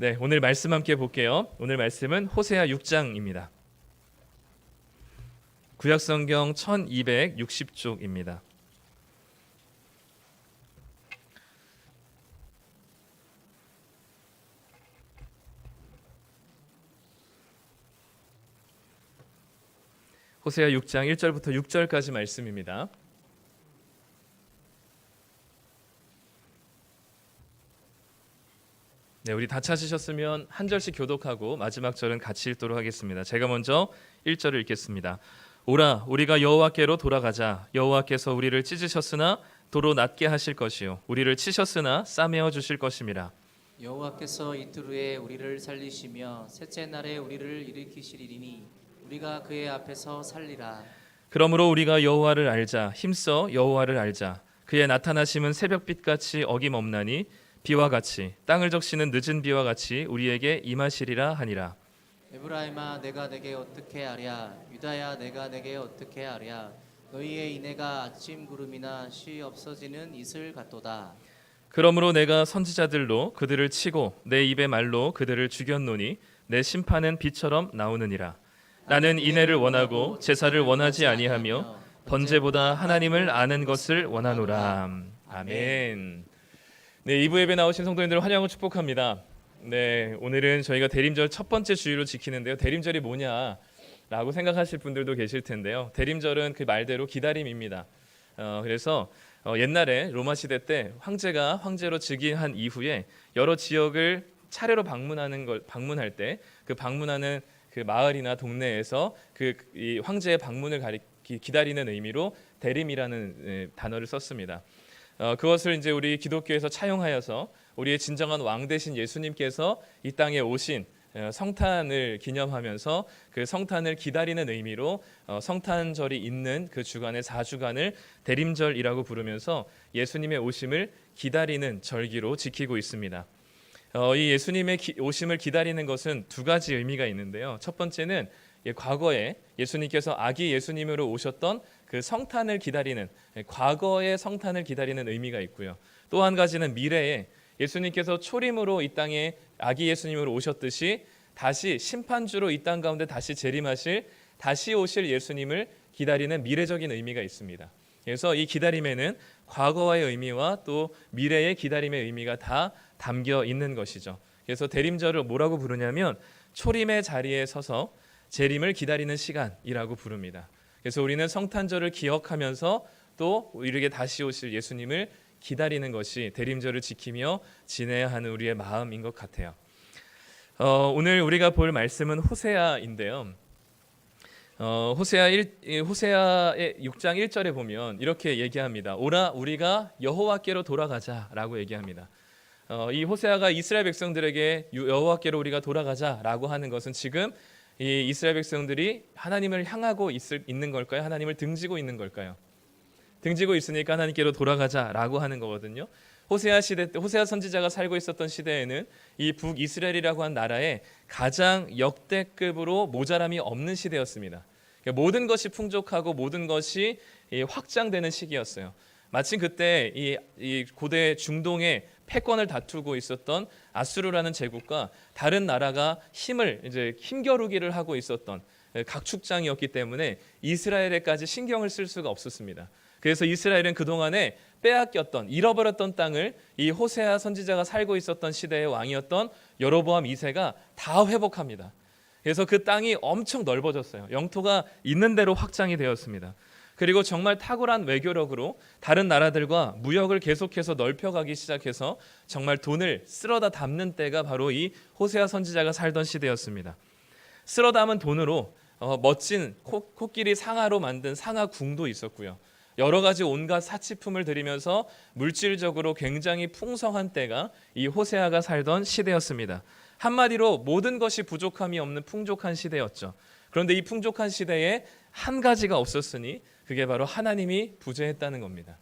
네, 오늘 말씀 함께 볼게요. 오늘 말씀은 호세아 6장입니다. 구약 성경 1260쪽입니다. 호세아 6장 1절부터 6절까지 말씀입니다. 네, 우리 다 찾으셨으면 한 절씩 교독하고 마지막 절은 같이 읽도록 하겠습니다. 제가 먼저 1절을 읽겠습니다. 오라 우리가 여호와께로 돌아가자. 여호와께서 우리를 찢으셨으나 도로 낮게 하실 것이요. 우리를 치셨으나 싸매어 주실 것임이라. 여호와께서 이틀 후에 우리를 살리시며 셋째 날에 우리를 일으키시리니 우리가 그의 앞에서 살리라. 그러므로 우리가 여호와를 알자. 힘써 여호와를 알자. 그의 나타나심은 새벽빛 같이 어김없나니 비와 같이 땅을 적시는 늦은 비와 같이 우리에게 임하시리라 하니라. 에브라임아 내가 내게 어떻게 하랴? 유다야 내가 내게 어떻게 하랴? 너희의 인애가 아침 구름이나 쉬 없어지는 이슬 같도다. 그러므로 내가 선지자들로 그들을 치고 내 입의 말로 그들을 죽였노니 내 심판은 비처럼 나오느니라. 나는 인애를 원하고 제사를 원하지 아니하며 번제보다 하나님을 아는 것을 원하노라. 아멘. 네, 2부 예배 나오신 성도님들 환영을 축복합니다. 네, 오늘은 저희가 대림절 첫 번째 주일로 지키는데요. 대림절이 뭐냐라고 생각하실 분들도 계실 텐데요. 대림절은 그 말대로 기다림입니다. 어, 그래서 어, 옛날에 로마 시대 때 황제가 황제로 즉위한 이후에 여러 지역을 차례로 방문하는 걸 방문할 때 그 방문하는 그 마을이나 동네에서 그이 황제의 방문을 가리, 기- 기다리는 의미로 대림이라는 예, 단어를 썼습니다. 어, 그것을 이제 우리 기독교에서 차용하여서 우리의 진정한 왕 대신 예수님께서 이 땅에 오신 어, 성탄을 기념하면서 그 성탄을 기다리는 의미로 어, 성탄절이 있는 그 주간의 4주간을 대림절이라고 부르면서 예수님의 오심을 기다리는 절기로 지키고 있습니다. 어, 이 예수님의 기- 오심을 기다리는 것은 두 가지 의미가 있는데요. 첫 번째는 예, 과거에 예수님께서 아기 예수님으로 오셨던 그 성탄을 기다리는 예, 과거의 성탄을 기다리는 의미가 있고요. 또 한 가지는 미래에 예수님께서 초림으로 이 땅에 아기 예수님으로 오셨듯이 다시 심판주로 이 땅 가운데 다시 재림하실 다시 오실 예수님을 기다리는 미래적인 의미가 있습니다. 그래서 이 기다림에는 과거의 의미와 또 미래의 기다림의 의미가 다 담겨 있는 것이죠. 그래서 대림절을 뭐라고 부르냐면 초림의 자리에 서서 재림을 기다리는 시간이라고 부릅니다. 그래서 우리는 성탄절을 기억하면서 또 우리에게 다시 오실 예수님을 기다리는 것이 대림절을 지키며 지내야 하는 우리의 마음인 것 같아요. 어, 오늘 우리가 볼 말씀은 호세아인데요. 어, 호세아 1이 호세아의 6장 1절에 보면 이렇게 얘기합니다. 오라 우리가 여호와께로 돌아가자라고 얘기합니다. 어, 이 호세아가 이스라엘 백성들에게 유- 여호와께로 우리가 돌아가자라고 하는 것은 지금 이 이스라엘 백성들이 하나님을 향하고 있을, 있는 걸까요? 하나님을 등지고 있는 걸까요? 등지고 있으니까 하나님께로 돌아가자라고 하는 거거든요. 호세아 시대 때 호세아 선지자가 살고 있었던 시대에는 이 북이스라엘이라고 한 나라에 가장 역대급으로 모자람이 없는 시대였습니다. 그러니까 모든 것이 풍족하고 모든 것이 이 확장되는 시기였어요. 마침 그때 이, 이 고대 중동의 패권을 다투고 있었던 아수르라는 제국과 다른 나라가 힘을 이제 힘겨루기를 하고 있었던 각축장이었기 때문에 이스라엘에까지 신경을 쓸 수가 없었습니다. 그래서 이스라엘은 그 동안에 빼앗겼던 잃어버렸던 땅을 이 호세아 선지자가 살고 있었던 시대의 왕이었던 여로보암 2세가 다 회복합니다. 그래서 그 땅이 엄청 넓어졌어요. 영토가 있는 대로 확장이 되었습니다. 그리고 정말 탁월한 외교력으로 다른 나라들과 무역을 계속해서 넓혀가기 시작해서 정말 돈을 쓸어다 담는 때가 바로 이 호세아 선지자가 살던 시대였습니다. 쓸어 담은 돈으로 어, 멋진 코, 코끼리 상아로 만든 상아궁도 있었고요. 여러 가지 온갖 사치품을 들이면서 물질적으로 굉장히 풍성한 때가 이 호세아가 살던 시대였습니다. 한마디로 모든 것이 부족함이 없는 풍족한 시대였죠. 그런데 이 풍족한 시대에 한 가지가 없었으니 그게 바로 하나님이 부재했다는 겁니다.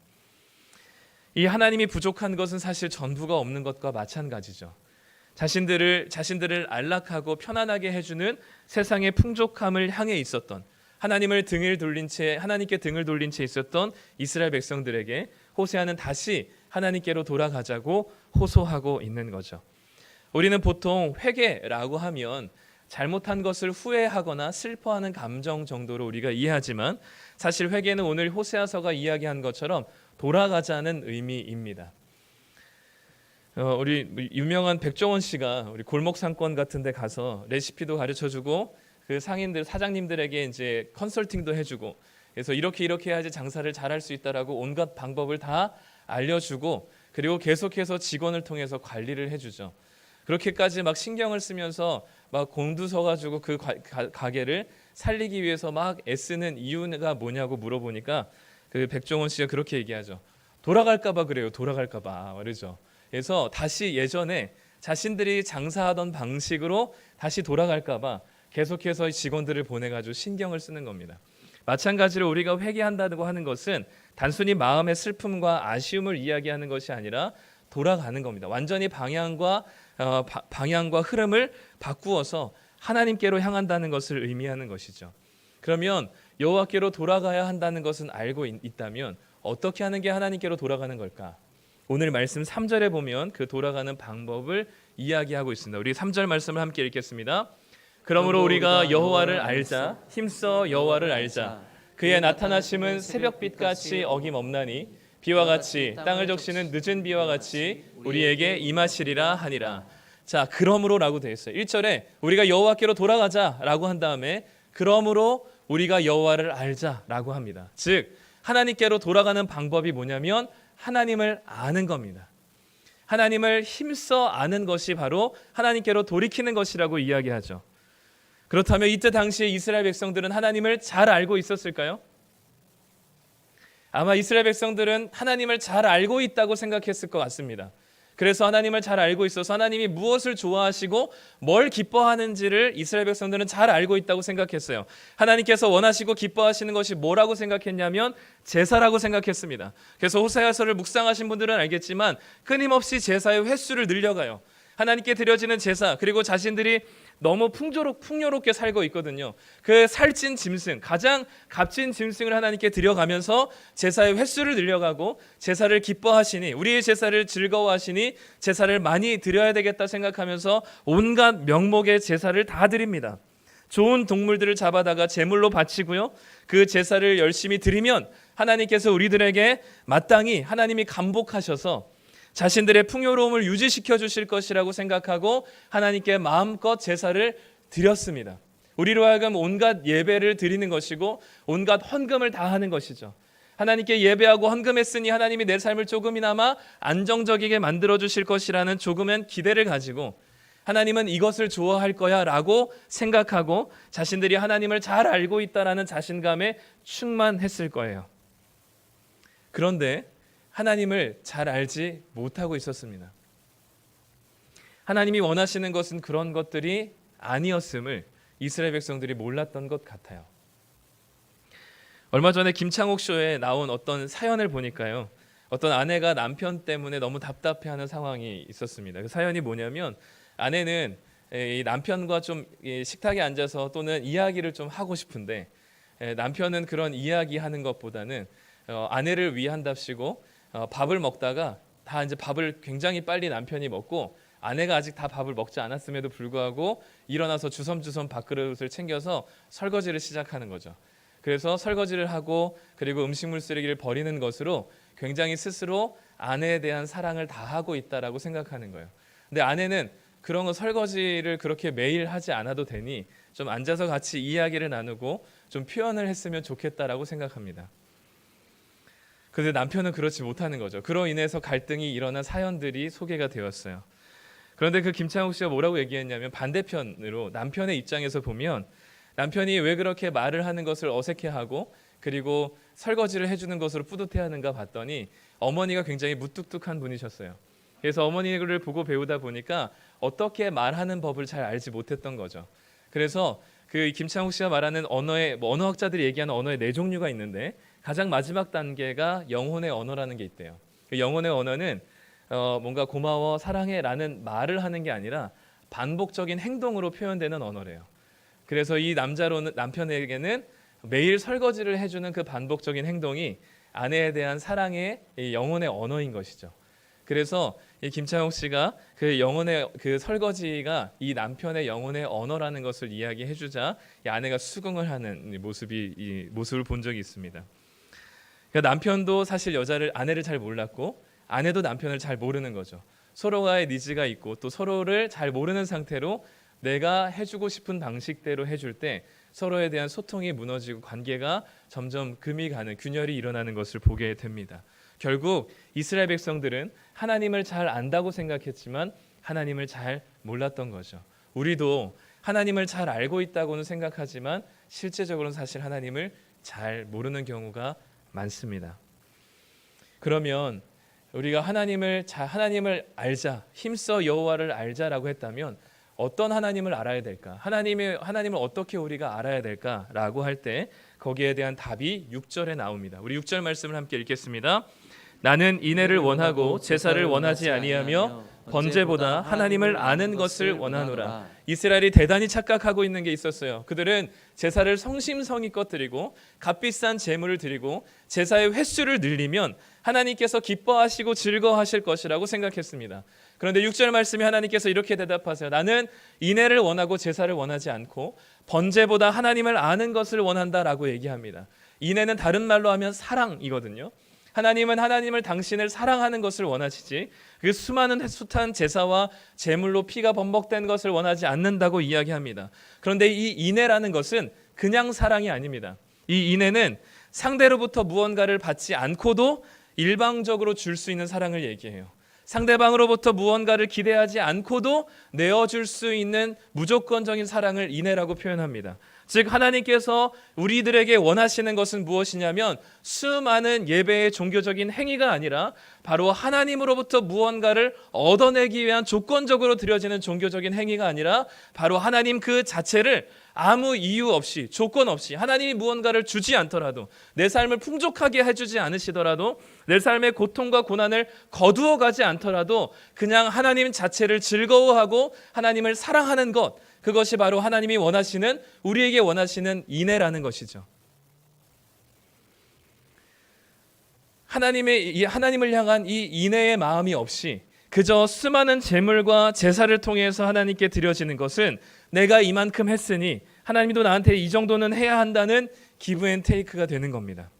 이 하나님이 부족한 것은 사실 전부가 없는 것과 마찬가지죠. 자신들을 자신들을 안락하고 편안하게 해주는 세상의 풍족함을 향해 있었던 하나님을 등을 돌린 채 하나님께 등을 돌린 채 있었던 이스라엘 백성들에게 호세아는 다시 하나님께로 돌아가자고 호소하고 있는 거죠. 우리는 보통 회개라고 하면 잘못한 것을 후회하거나 슬퍼하는 감정 정도로 우리가 이해하지만 사실 회개는 오늘 호세아서가 이야기한 것처럼 돌아가자는 의미입니다. 어, 우리 유명한 백종원 씨가 우리 골목 상권 같은데 가서 레시피도 가르쳐주고 그 상인들 사장님들에게 이제 컨설팅도 해주고 그래서 이렇게 이렇게 해야지 장사를 잘할 수 있다라고 온갖 방법을 다 알려주고 그리고 계속해서 직원을 통해서 관리를 해주죠. 그렇게까지 막 신경을 쓰면서 막 공두 서 가지고 그 가, 가, 가게를 살리기 위해서 막 애쓰는 이유가 뭐냐고 물어보니까 그 백종원 씨가 그렇게 얘기하죠. 돌아갈까봐 그래요. 돌아갈까봐 말이죠. 그래서 다시 예전에 자신들이 장사하던 방식으로 다시 돌아갈까봐 계속해서 직원들을 보내가지고 신경을 쓰는 겁니다. 마찬가지로 우리가 회개한다고 하는 것은 단순히 마음의 슬픔과 아쉬움을 이야기하는 것이 아니라 돌아가는 겁니다. 완전히 방향과 방향과 흐름을 바꾸어서 하나님께로 향한다는 것을 의미하는 것이죠. 그러면 여호와께로 돌아가야 한다는 것은 알고 있, 있다면 어떻게 하는 게 하나님께로 돌아가는 걸까? 오늘 말씀 3절에 보면 그 돌아가는 방법을 이야기하고 있습니다. 우리 3절 말씀을 함께 읽겠습니다. 그러므로 우리가 여호와를 알자 힘써 여호와를 알자 그의 나타나심은 새벽빛 같이 어김없나니 비와 같이 땅을 적시는 늦은 비와 같이 우리에게 임하시리라 하니라. 자, 그러므로라고 되어 있어요. 1절에 우리가 여호와께로 돌아가자라고 한 다음에 그러므로 우리가 여호와를 알자라고 합니다. 즉 하나님께로 돌아가는 방법이 뭐냐면 하나님을 아는 겁니다. 하나님을 힘써 아는 것이 바로 하나님께로 돌이키는 것이라고 이야기하죠. 그렇다면 이때 당시에 이스라엘 백성들은 하나님을 잘 알고 있었을까요? 아마 이스라엘 백성들은 하나님을 잘 알고 있다고 생각했을 것 같습니다. 그래서 하나님을 잘 알고 있어서 하나님이 무엇을 좋아하시고 뭘 기뻐하는지를 이스라엘 백성들은 잘 알고 있다고 생각했어요. 하나님께서 원하시고 기뻐하시는 것이 뭐라고 생각했냐면 제사라고 생각했습니다. 그래서 호세아서를 묵상하신 분들은 알겠지만 끊임없이 제사의 횟수를 늘려가요. 하나님께 드려지는 제사 그리고 자신들이 너무 풍조롭 풍요롭게 살고 있거든요. 그 살찐 짐승, 가장 값진 짐승을 하나님께 드려가면서 제사의 횟수를 늘려가고 제사를 기뻐하시니 우리의 제사를 즐거워하시니 제사를 많이 드려야 되겠다 생각하면서 온갖 명목의 제사를 다 드립니다. 좋은 동물들을 잡아다가 제물로 바치고요. 그 제사를 열심히 드리면 하나님께서 우리들에게 마땅히 하나님이 감복하셔서 자신들의 풍요로움을 유지시켜 주실 것이라고 생각하고 하나님께 마음껏 제사를 드렸습니다. 우리로 하여금 온갖 예배를 드리는 것이고 온갖 헌금을 다 하는 것이죠. 하나님께 예배하고 헌금했으니 하나님이 내 삶을 조금이나마 안정적이게 만들어 주실 것이라는 조금은 기대를 가지고 하나님은 이것을 좋아할 거야라고 생각하고 자신들이 하나님을 잘 알고 있다라는 자신감에 충만했을 거예요. 그런데 하나님을 잘 알지 못하고 있었습니다. 하나님이 원하시는 것은 그런 것들이 아니었음을 이스라엘 백성들이 몰랐던 것 같아요. 얼마 전에 김창옥 쇼에 나온 어떤 사연을 보니까요. 어떤 아내가 남편 때문에 너무 답답해하는 상황이 있었습니다. 그 사연이 뭐냐면 아내는 이 남편과 좀 식탁에 앉아서 또는 이야기를 좀 하고 싶은데 남편은 그런 이야기하는 것보다는 어, 아내를 위한답시고 어, 밥을 먹다가 다 이제 밥을 굉장히 빨리 남편이 먹고 아내가 아직 다 밥을 먹지 않았음에도 불구하고 일어나서 주섬주섬 밥그릇을 챙겨서 설거지를 시작하는 거죠. 그래서 설거지를 하고 그리고 음식물 쓰레기를 버리는 것으로 굉장히 스스로 아내에 대한 사랑을 다 하고 있다라고 생각하는 거예요. 근데 아내는 그런 거 설거지를 그렇게 매일 하지 않아도 되니 좀 앉아서 같이 이야기를 나누고 좀 표현을 했으면 좋겠다라고 생각합니다. 그런데 남편은 그렇지 못하는 거죠. 그로 인해서 갈등이 일어난 사연들이 소개가 되었어요. 그런데 그 김창욱 씨가 뭐라고 얘기했냐면 반대편으로 남편의 입장에서 보면 남편이 왜 그렇게 말을 하는 것을 어색해하고 그리고 설거지를 해주는 것으로 뿌듯해하는가 봤더니 어머니가 굉장히 무뚝뚝한 분이셨어요. 그래서 어머니를 보고 배우다 보니까 어떻게 말하는 법을 잘 알지 못했던 거죠. 그래서 그 김창욱 씨가 말하는 언어의 뭐 언어학자들이 얘기하는 언어의 네 종류가 있는데 가장 마지막 단계가 영혼의 언어라는 게 있대요. 그 영혼의 언어는 어, 뭔가 고마워 사랑해라는 말을 하는 게 아니라 반복적인 행동으로 표현되는 언어래요. 그래서 이 남자로는 남편에게는 매일 설거지를 해주는 그 반복적인 행동이 아내에 대한 사랑의 영혼의 언어인 것이죠. 그래서 이 김창욱 씨가 그 영혼의 그 설거지가 이 남편의 영혼의 언어라는 것을 이야기해 주자 이 아내가 수긍을 하는 이 모습이 이 모습을 본 적이 있습니다. 그러니까 남편도 사실 여자를 아내를 잘 몰랐고 아내도 남편을 잘 모르는 거죠. 서로가의 니즈가 있고 또 서로를 잘 모르는 상태로 내가 해주고 싶은 방식대로 해줄 때 서로에 대한 소통이 무너지고 관계가 점점 금이 가는 균열이 일어나는 것을 보게 됩니다. 결국 이스라엘 백성들은 하나님을 잘 안다고 생각했지만 하나님을 잘 몰랐던 거죠. 우리도 하나님을 잘 알고 있다고는 생각하지만 실제적으로는 사실 하나님을 잘 모르는 경우가 많습니다. 그러면 우리가 하나님을 잘 하나님을 알자, 힘써 여호와를 알자라고 했다면 어떤 하나님을 알아야 될까? 하나님의 하나님을 어떻게 우리가 알아야 될까라고 할 때 거기에 대한 답이 6절에 나옵니다. 우리 6절 말씀을 함께 읽겠습니다. 나는 인애를 원하고 제사를 원하지 아니하며 번제보다 하나님을 아는 것을 원하노라. 이스라엘이 대단히 착각하고 있는 게 있었어요. 그들은 제사를 성심성의껏 드리고 값비싼 제물을 드리고 제사의 횟수를 늘리면 하나님께서 기뻐하시고 즐거워하실 것이라고 생각했습니다. 그런데 6절 말씀에 하나님께서 이렇게 대답하세요. 나는 인애를 원하고 제사를 원하지 않고 번제보다 하나님을 아는 것을 원한다라고 얘기합니다. 인애는 다른 말로 하면 사랑이거든요. 하나님은 하나님을 당신을 사랑하는 것을 원하시지 그 수많은 숱한 제사와 제물로 피가 범벅된 것을 원하지 않는다고 이야기합니다. 그런데 이 인애라는 것은 그냥 사랑이 아닙니다. 이 인애는 상대로부터 무언가를 받지 않고도 일방적으로 줄 수 있는 사랑을 얘기해요. 상대방으로부터 무언가를 기대하지 않고도 내어줄 수 있는 무조건적인 사랑을 인애라고 표현합니다. 즉 하나님께서 우리들에게 원하시는 것은 무엇이냐면 수많은 예배의 종교적인 행위가 아니라 바로 하나님으로부터 무언가를 얻어내기 위한 조건적으로 드려지는 종교적인 행위가 아니라 바로 하나님 그 자체를 아무 이유 없이 조건 없이 하나님이 무언가를 주지 않더라도 내 삶을 풍족하게 해주지 않으시더라도 내 삶의 고통과 고난을 거두어 가지 않더라도 그냥 하나님 자체를 즐거워하고 하나님을 사랑하는 것 그것이 바로 하나님이 원하시는 우리에게 원하시는 인애라는 것이죠. 하나님의 이 하나님을 향한 이 인애의 마음이 없이 그저 수많은 제물과 제사를 통해서 하나님께 드려지는 것은 내가 이만큼 했으니 하나님도 나한테 이 정도는 해야 한다는 기브앤테이크가 되는 겁니다.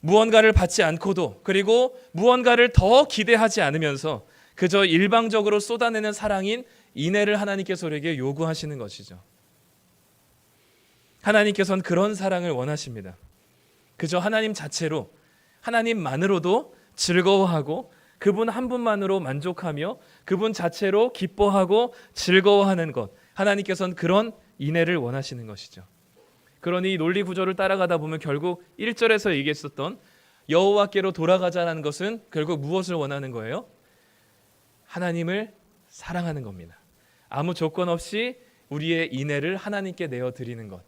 무언가를 받지 않고도 그리고 무언가를 더 기대하지 않으면서 그저 일방적으로 쏟아내는 사랑인 인애를 하나님께서 우리에게 요구하시는 것이죠. 하나님께서는 그런 사랑을 원하십니다. 그저 하나님 자체로 하나님만으로도 즐거워하고 그분 한 분만으로 만족하며 그분 자체로 기뻐하고 즐거워하는 것. 하나님께서는 그런 인애를 원하시는 것이죠. 그러니 이 논리 구조를 따라가다 보면 결국 1절에서 얘기했었던 여호와께로 돌아가자라는 것은 결국 무엇을 원하는 거예요? 하나님을 사랑하는 겁니다. 아무 조건 없이 우리의 인애를 하나님께 내어 드리는 것.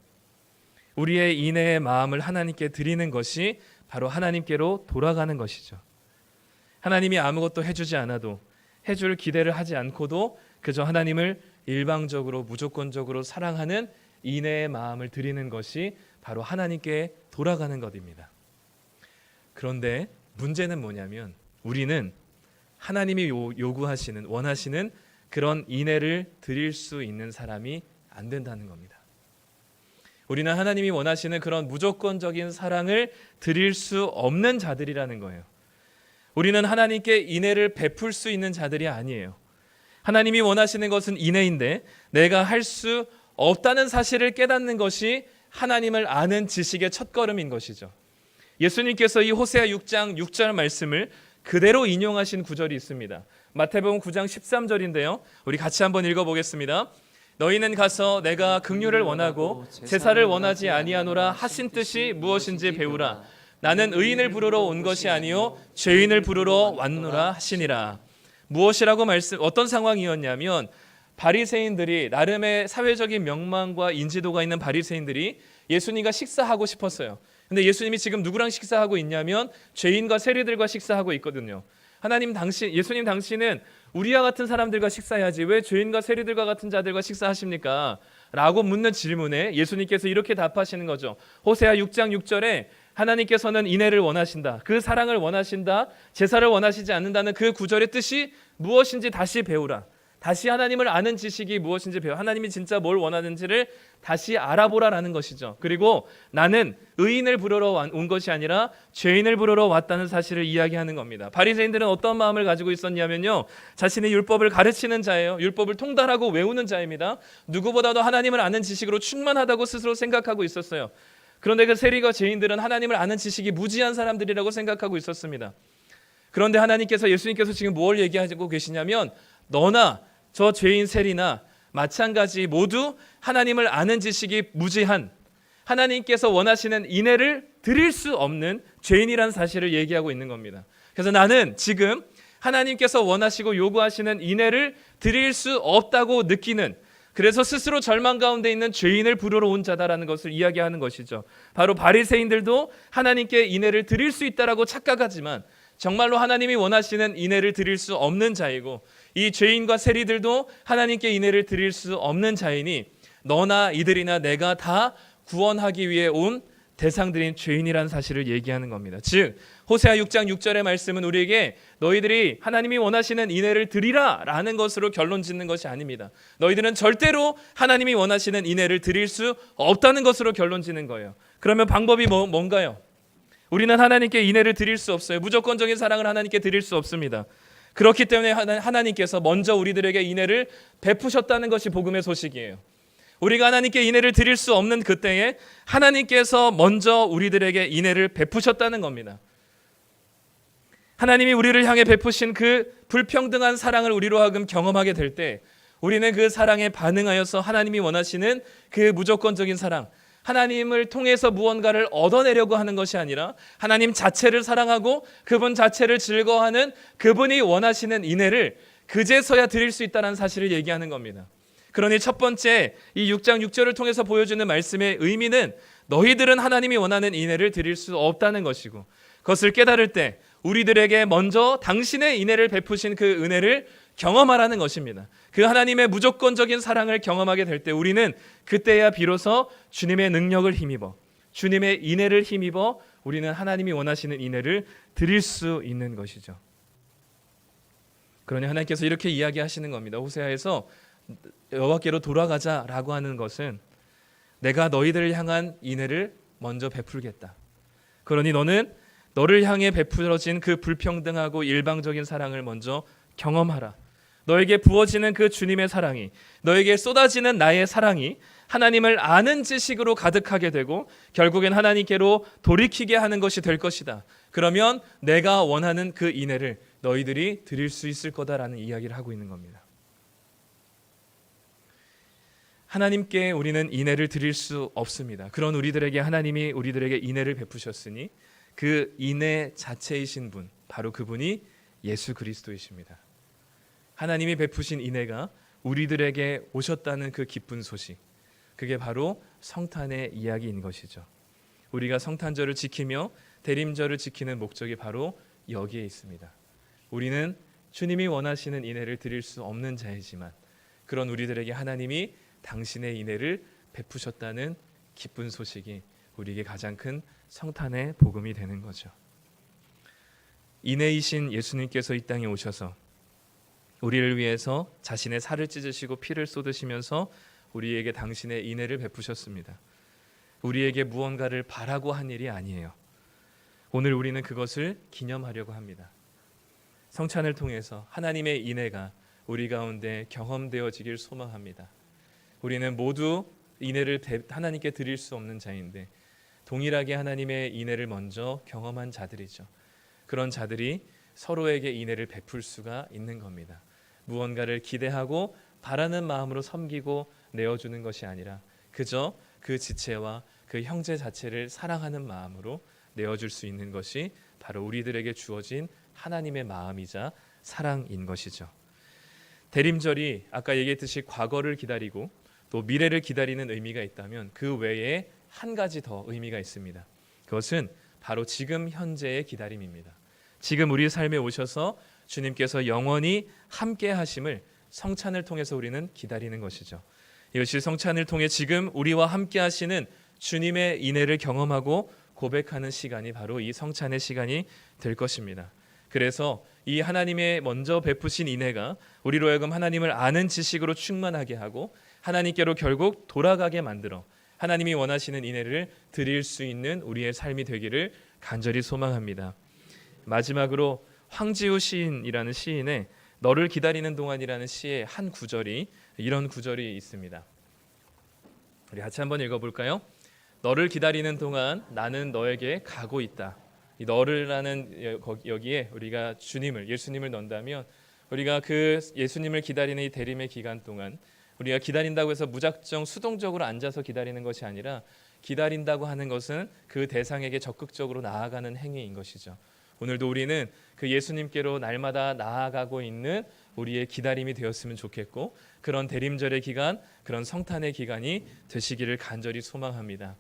우리의 인애의 마음을 하나님께 드리는 것이 바로 하나님께로 돌아가는 것이죠. 하나님이 아무것도 해주지 않아도 해줄 기대를 하지 않고도 그저 하나님을 일방적으로 무조건적으로 사랑하는 인애의 마음을 드리는 것이 바로 하나님께 돌아가는 것입니다. 그런데 문제는 뭐냐면 우리는 하나님이 요- 요구하시는 원하시는 그런 인애를 드릴 수 있는 사람이 안 된다는 겁니다. 우리는 하나님이 원하시는 그런 무조건적인 사랑을 드릴 수 없는 자들이라는 거예요. 우리는 하나님께 인애를 베풀 수 있는 자들이 아니에요. 하나님이 원하시는 것은 인애인데 내가 할 수 없다는 사실을 깨닫는 것이 하나님을 아는 지식의 첫걸음인 것이죠. 예수님께서 이 호세아 6장 6절 말씀을 그대로 인용하신 구절이 있습니다. 마태복음 9장 13절인데요. 우리 같이 한번 읽어 보겠습니다. 너희는 가서 내가 긍휼을 원하고 제사를 원하지 아니하노라 하신 뜻이 무엇인지 배우라. 나는 의인을 부르러 온 것이 아니요 죄인을 부르러 왔노라 하시니라. 무엇이라고 말씀 어떤 상황이었냐면 바리새인들이 나름의 사회적인 명망과 인지도가 있는 바리새인들이 예수님과 식사하고 싶었어요. 근데 예수님이 지금 누구랑 식사하고 있냐면 죄인과 세리들과 식사하고 있거든요. 하나님 당신 예수님 당신은 우리와 같은 사람들과 식사해야지 왜 죄인과 세리들과 같은 자들과 식사하십니까? 라고 묻는 질문에 예수님께서 이렇게 답하시는 거죠. 호세아 6장 6절에 하나님께서는 인애를 원하신다. 그 사랑을 원하신다. 제사를 원하시지 않는다는 그 구절의 뜻이 무엇인지 다시 배우라. 다시 하나님을 아는 지식이 무엇인지 배워. 하나님이 진짜 뭘 원하는지를 다시 알아보라라는 것이죠. 그리고 나는 의인을 부르러 와- 온 것이 아니라 죄인을 부르러 왔다는 사실을 이야기하는 겁니다. 바리새인들은 어떤 마음을 가지고 있었냐면요. 자신이 율법을 가르치는 자예요. 율법을 통달하고 외우는 자입니다. 누구보다도 하나님을 아는 지식으로 충만하다고 스스로 생각하고 있었어요. 그런데 그 세리가 죄인들은 하나님을 아는 지식이 무지한 사람들이라고 생각하고 있었습니다. 그런데 하나님께서 예수님께서 지금 뭘 얘기하고 계시냐면 너나 저 죄인 세리나 마찬가지 모두 하나님을 아는 지식이 무지한 하나님께서 원하시는 인애를 드릴 수 없는 죄인이라는 사실을 얘기하고 있는 겁니다. 그래서 나는 지금 하나님께서 원하시고 요구하시는 인애를 드릴 수 없다고 느끼는 그래서 스스로 절망 가운데 있는 죄인을 부르러 온 자다라는 것을 이야기하는 것이죠. 바로 바리새인들도 하나님께 인애를 드릴 수 있다라고 착각하지만 정말로 하나님이 원하시는 인애를 드릴 수 없는 자이고 이 죄인과 세리들도 하나님께 인애를 드릴 수 없는 자이니 너나 이들이나 내가 다 구원하기 위해 온 대상들인 죄인이라는 사실을 얘기하는 겁니다. 즉 호세아 6장 6절의 말씀은 우리에게 너희들이 하나님이 원하시는 인애를 드리라라는 것으로 결론 짓는 것이 아닙니다. 너희들은 절대로 하나님이 원하시는 인애를 드릴 수 없다는 것으로 결론 짓는 거예요. 그러면 방법이 뭐, 뭔가요? 우리는 하나님께 인애를 드릴 수 없어요. 무조건적인 사랑을 하나님께 드릴 수 없습니다. 그렇기 때문에 하나- 하나님께서 먼저 우리들에게 인애를 베푸셨다는 것이 복음의 소식이에요. 우리가 하나님께 인애를 드릴 수 없는 그때에 하나님께서 먼저 우리들에게 인애를 베푸셨다는 겁니다. 하나님이 우리를 향해 베푸신 그 불평등한 사랑을 우리로 하여금 경험하게 될 때 우리는 그 사랑에 반응하여서 하나님이 원하시는 그 무조건적인 사랑, 하나님을 통해서 무언가를 얻어내려고 하는 것이 아니라 하나님 자체를 사랑하고 그분 자체를 즐거워하는 그분이 원하시는 인애를 그제서야 드릴 수 있다는 사실을 얘기하는 겁니다. 그러니 첫 번째 이 6장 6절을 통해서 보여주는 말씀의 의미는 너희들은 하나님이 원하는 인애를 드릴 수 없다는 것이고 그것을 깨달을 때 우리들에게 먼저 당신의 인애를 베푸신 그 은혜를 경험하라는 것입니다. 그 하나님의 무조건적인 사랑을 경험하게 될 때 우리는 그때야 비로소 주님의 능력을 힘입어 주님의 인애를 힘입어 우리는 하나님이 원하시는 인애를 드릴 수 있는 것이죠. 그러니 하나님께서 이렇게 이야기하시는 겁니다. 호세아에서 여호와께로 돌아가자라고 하는 것은 내가 너희들을 향한 인애를 먼저 베풀겠다. 그러니 너는 너를 향해 베풀어진 그 불평등하고 일방적인 사랑을 먼저 경험하라. 너에게 부어지는 그 주님의 사랑이 너에게 쏟아지는 나의 사랑이 하나님을 아는 지식으로 가득하게 되고 결국엔 하나님께로 돌이키게 하는 것이 될 것이다. 그러면 내가 원하는 그 인애를 너희들이 드릴 수 있을 거다라는 이야기를 하고 있는 겁니다. 하나님께 우리는 인애를 드릴 수 없습니다. 그런 우리들에게 하나님이 우리들에게 인애를 베푸셨으니 그 인애 자체이신 분 바로 그분이 예수 그리스도이십니다. 하나님이 베푸신 인애가 우리들에게 오셨다는 그 기쁜 소식. 그게 바로 성탄의 이야기인 것이죠. 우리가 성탄절을 지키며 대림절을 지키는 목적이 바로 여기에 있습니다. 우리는 주님이 원하시는 인애를 드릴 수 없는 자이지만 그런 우리들에게 하나님이 당신의 인애를 베푸셨다는 기쁜 소식이 우리에게 가장 큰 성탄의 복음이 되는 거죠. 인애이신 예수님께서 이 땅에 오셔서 우리를 위해서 자신의 살을 찢으시고 피를 쏟으시면서 우리에게 당신의 인애를 베푸셨습니다. 우리에게 무언가를 바라고 한 일이 아니에요. 오늘 우리는 그것을 기념하려고 합니다. 성찬을 통해서 하나님의 인애가 우리 가운데 경험되어지길 소망합니다. 우리는 모두 인애를 하나님께 드릴 수 없는 자인데 동일하게 하나님의 인애를 먼저 경험한 자들이죠. 그런 자들이 서로에게 인애를 베풀 수가 있는 겁니다. 무언가를 기대하고 바라는 마음으로 섬기고 내어주는 것이 아니라 그저 그 지체와 그 형제 자체를 사랑하는 마음으로 내어줄 수 있는 것이 바로 우리들에게 주어진 하나님의 마음이자 사랑인 것이죠. 대림절이 아까 얘기했듯이 과거를 기다리고 또 미래를 기다리는 의미가 있다면 그 외에 한 가지 더 의미가 있습니다. 그것은 바로 지금 현재의 기다림입니다. 지금 우리 삶에 오셔서 주님께서 영원히 함께 하심을 성찬을 통해서 우리는 기다리는 것이죠. 이것이 성찬을 통해 지금 우리와 함께 하시는 주님의 인애를 경험하고 고백하는 시간이 바로 이 성찬의 시간이 될 것입니다. 그래서 이 하나님의 먼저 베푸신 인애가 우리로 하여금 하나님을 아는 지식으로 충만하게 하고 하나님께로 결국 돌아가게 만들어 하나님이 원하시는 인애를 드릴 수 있는 우리의 삶이 되기를 간절히 소망합니다. 마지막으로 황지우 시인이라는 시인의 너를 기다리는 동안이라는 시의 한 구절이 이런 구절이 있습니다. 우리 같이 한번 읽어볼까요? 너를 기다리는 동안 나는 너에게 가고 있다. 이 너를라는 여기에 우리가 주님을 예수님을 넣는다면 우리가 그 예수님을 기다리는 이 대림의 기간 동안 우리가 기다린다고 해서 무작정 수동적으로 앉아서 기다리는 것이 아니라 기다린다고 하는 것은 그 대상에게 적극적으로 나아가는 행위인 것이죠. 오늘도 우리는 그 예수님께로 날마다 나아가고 있는 우리의 기다림이 되었으면 좋겠고 그런 대림절의 기간, 그런 성탄의 기간이 되시기를 간절히 소망합니다.